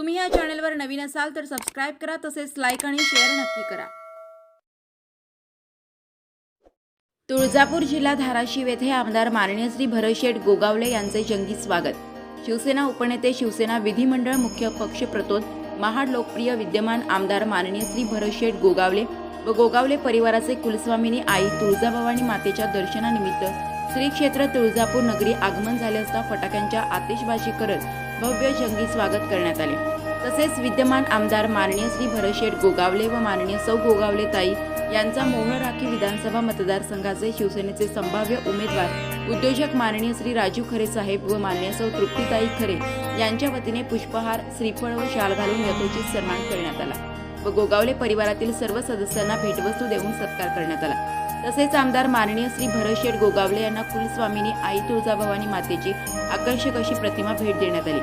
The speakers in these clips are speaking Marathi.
तुम्ही या चॅनलवर नवीन असाल तर सबस्क्राईब करा तसेच लाईक आणि शेअर नक्की करा. तुळजापूर जिल्हा धाराशिव येथे आमदार माननीय श्री भरतशेठ गोगावले यांचे जंगी स्वागत. शिवसेना उपनेते शिवसेना विधिमंडळ मुख्य पक्ष प्रतोद महाड लोकप्रिय विद्यमान आमदार माननीय श्री भरतशेठ गोगावले व गोगावले परिवाराचे कुलस्वामिनी आई तुळजाभवानी मातेच्या दर्शनानिमित्त श्री क्षेत्र तुळजापूर नगरी आगमन झाले असता फटाक्यांच्या आतिषबाजी करत भव्य जंगी स्वागत करण्यात आले. तसेच विद्यमान आमदार माननीय श्री भरशेठ गोगावले व माननीय सौ गोगावले ताई यांचा मोहन राखी विधानसभा मतदारसंघाचे शिवसेनेचे संभाव्य उमेदवार उद्योजक माननीय श्री राजू खरे साहेब व माननीय सौ तृप्तीताई खरे यांच्या वतीने पुष्पहार श्रीफळ व शाल घालून यथोचित सन्मान करण्यात आला व गोगावले परिवारातील सर्व सदस्यांना भेटवस्तू देऊन सत्कार करण्यात आला. तसेच आमदार माननीय श्री भरतशेठ गोगावले यांना कुलस्वामिनी आई तुळजाभवानी मातेची आकर्षक अशी प्रतिमा भेट देण्यात आली.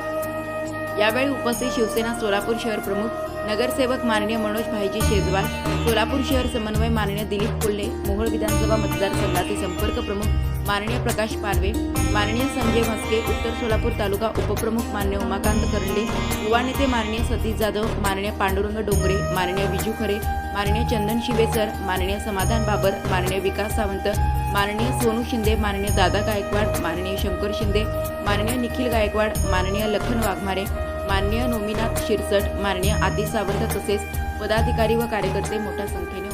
यावेळी उपस्थित शिवसेना सोलापूर शहर प्रमुख नगरसेवक माननीय मनोज भाईजी शेजवाल सोलापूर शहर समन्वय माननीय दिलीप कोल्हे मोहोळ विधानसभा मतदारसंघाचे संपर्क प्रमुख माननीय प्रकाश पारवे माननीय संजय म्हस्के उत्तर सोलापूर तालुका उपप्रमुख माननीय उमाकांत करंडे युवा नेते माननीय सतीश जाधव माननीय पांडुरंग डोंगरे माननीय विजू खरे माननीय चंदन शिवेसर माननीय समाधान बाबर माननीय विकास सावंत माननीय सोनू शिंदे माननीय दादा गायकवाड माननीय शंकर शिंदे माननीय निखिल गायकवाड माननीय लखन वाघमारे माननीय नोमीनाथ शिरसट माननीय आदि सावंत तसेच पदाधिकारी व कार्यकर्ते मोठ्या संख्येने